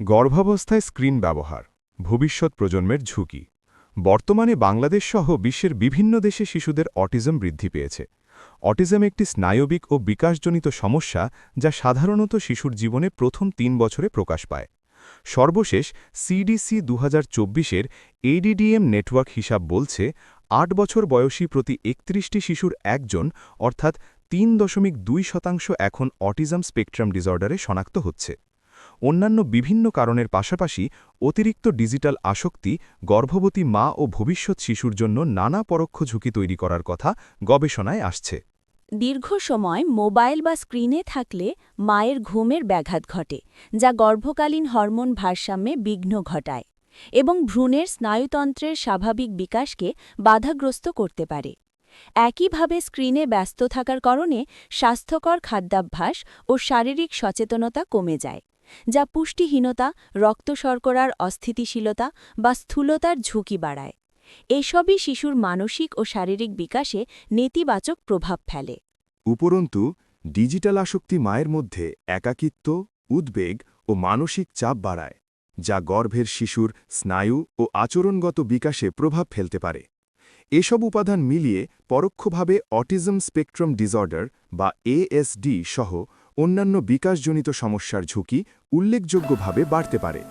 গর্ভাবস্থায় স্ক্রিন ব্যবহার, ভবিষ্যৎ প্রজন্মের ঝুঁকি। বর্তমানে বাংলাদেশ সহ বিশ্বের বিভিন্ন দেশে শিশুদের অটিজম বৃদ্ধি পেয়েছে। অটিজম একটি স্নায়বিক ও বিকাশজনিত সমস্যা যা সাধারণত শিশুর জীবনে প্রথম তিন বছরে প্রকাশ পায়। সর্বশেষ সিডিসি দু হাজার চব্বিশের এডিডিএম নেটওয়ার্ক হিসাব বলছে, আট বছর বয়সী প্রতি একত্রিশটি শিশুর একজন, অর্থাৎ তিন দশমিক দুই শতাংশ এখন অটিজম স্পেকট্রাম ডিসঅর্ডারে শনাক্ত হচ্ছে। অন্যান্য বিভিন্ন কারণের পাশাপাশি অতিরিক্ত ডিজিটাল আসক্তি, গর্ভবতী মা ও ভবিষ্যৎ শিশুর জন্য নানা পরোক্ষ ঝুঁকি তৈরি করার কথা গবেষণায় আসছে। দীর্ঘ সময় মোবাইল বা স্ক্রিনে থাকলে মায়ের ঘুমের ব্যাঘাত ঘটে, যা গর্ভকালীন হরমোন ভারসাম্যে বিঘ্ন ঘটায় এবং ভ্রূণের স্নায়ুতন্ত্রের স্বাভাবিক বিকাশকে বাধাগ্রস্ত করতে পারে। একইভাবে স্ক্রিনে ব্যস্ত থাকার কারণে স্বাস্থ্যকর খাদ্যাভ্যাস ও শারীরিক সচেতনতা কমে যায়। যা পুষ্টিহীনতা, রক্ত শর্করার অস্থিতিশীলতা বা স্থূলতার ঝুঁকি বাড়ায়। এসবই শিশুর মানসিক ও শারীরিক বিকাশে নেতিবাচক প্রভাব ফেলে। উপরন্তু, ডিজিটাল আসক্তি মায়ের মধ্যে একাকিত্ব, উদ্বেগ ও মানসিক চাপ বাড়ায়, যা গর্ভের শিশুর স্নায়ু ও আচরণগত বিকাশে প্রভাব ফেলতে পারে। এসব উপাদান মিলিয়ে পরোক্ষভাবে অটিজম স্পেকট্রাম ডিসঅর্ডার বা এএসডি সহ অন্যান্য বিকাশজনিত সমস্যার ঝুঁকি উল্লেখযোগ্যভাবে বাড়তে পারে।